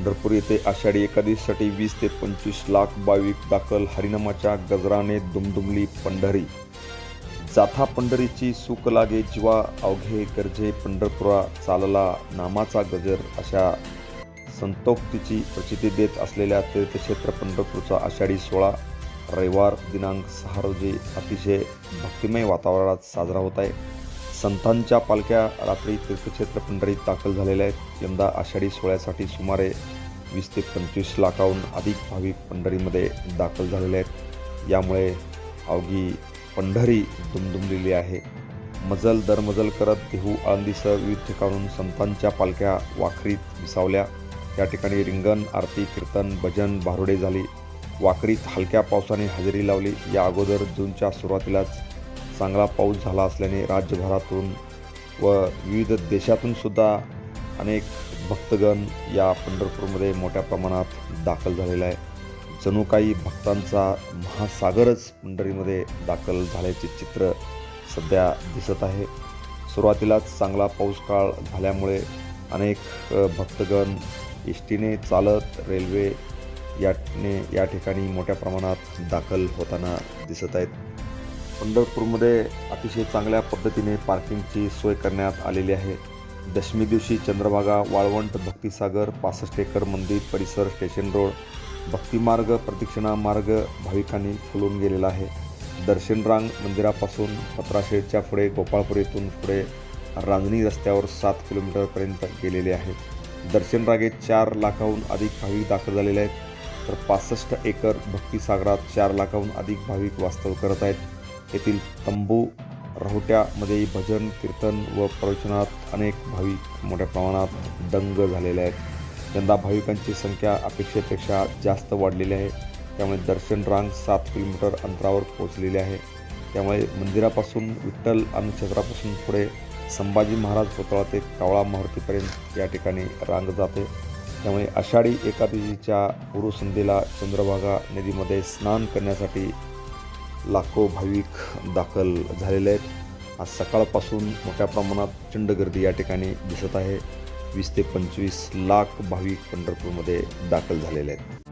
पंढरपूर येथे आषाढी एकादशीसाठी वीस ते पंचवीस लाख भाविक दाखल हरिनामाच्या गजराने दुमदुमली पंढरी. जाथा पंढरीची सुख लागे जीवा अवघे गरजे पंढरपुरा चालला नामाचा गजर अशा संतोक्तीची प्रचिती देत असलेल्या तीर्थक्षेत्र पंढरपूरचा आषाढी सोहळा रविवार दिनांक सहा रोजी अतिशय भक्तिमय वातावरणात साजरा होत आहे. संतांच्या पालख्या रात्री तीर्थक्षेत्र पंढरीत दाखल झालेल्या आहेत. यंदा आषाढी सोहळ्यासाठी सुमारे वीस ते पंचवीस लाखाहून अधिक भाविक पंढरीमध्ये दाखल झालेले आहेत. यामुळे अवघी पंढरी दुमदुमलेली आहे. मजल दरमजल करत देहू आळंदीसह विविध ठिकाणून संतांच्या पालख्या वाखरीत विसावल्या. या ठिकाणी रिंगण आरती कीर्तन भजन भारुडे झाली. वाकरीत हलक्या पावसाने हजेरी लावली. या अगोदर जूनच्या सुरुवातीलाच चांगला पाऊस झाला असल्याने राज्यभरातून व विविध देशातून सुद्धा अनेक भक्तगण या पंढरपूरमध्ये मोठ्या प्रमाणात दाखल झालेला आहे. जणू काही भक्तांचा महासागरच पंढरीमध्ये दाखल झाल्याचे चित्र सध्या दिसत आहे. सुरुवातीलाच चांगला पाऊस काळ झाल्यामुळे अनेक भक्तगण इष्टीने चालत रेल्वे याने या ठिकाणी मोठ्या प्रमाणात दाखल होताना दिसत आहेत. पंढरपूरमध्ये अतिशय चांगल्या पद्धतीने पार्किंगची सोय करण्यात आलेली आहे. दशमी दिवशी चंद्रभागा वाळवंट भक्तिसागर पासष्ट एकर मंदिर परिसर स्टेशन रोड भक्तिमार्ग प्रदक्षिणा मार्ग भाविकांनी फुलून गेलेला आहे. दर्शन रांग मंदिरापासून पत्राशेडच्या पुढे गोपाळपूर येथून पुढे रांजणी रस्त्यावर सात किलोमीटरपर्यंत गेलेले आहे. दर्शन रागेत चार लाखाहून अधिक भाविक दाखल झालेले आहेत. तर पासष्ट एकर भक्तिसागरात चार लाखाहून अधिक भाविक वास्तव करत आहेत. येथील तंबू राहुट्यामध्ये भजन कीर्तन व प्रवचनात अनेक भाविक मोठ्या प्रमाणात दंग झालेले आहेत. यंदा भाविकांची संख्या अपेक्षेपेक्षा जास्त वाढलेली आहे. त्यामुळे दर्शन रांग सात किलोमीटर अंतरावर पोहोचलेली आहे. त्यामुळे मंदिरापासून विठ्ठल आणि छत्रापासून पुढे संभाजी महाराज पुतळा ते कावळा मारुतीपर्यंत या ठिकाणी रांग जाते. त्यामुळे आषाढी एकादशीच्या पूर्वसंध्येला चंद्रभागा नदीमध्ये स्नान करण्यासाठी लाखो भाविक दाखल झालेले आहेत. आज सकाळपासून मोठ्या प्रमाणात चंड गर्दी या ठिकाणी दिसत आहे. वीस ते पंचवीस लाख भाविक पंढरपूरमध्ये दाखल झालेले आहेत.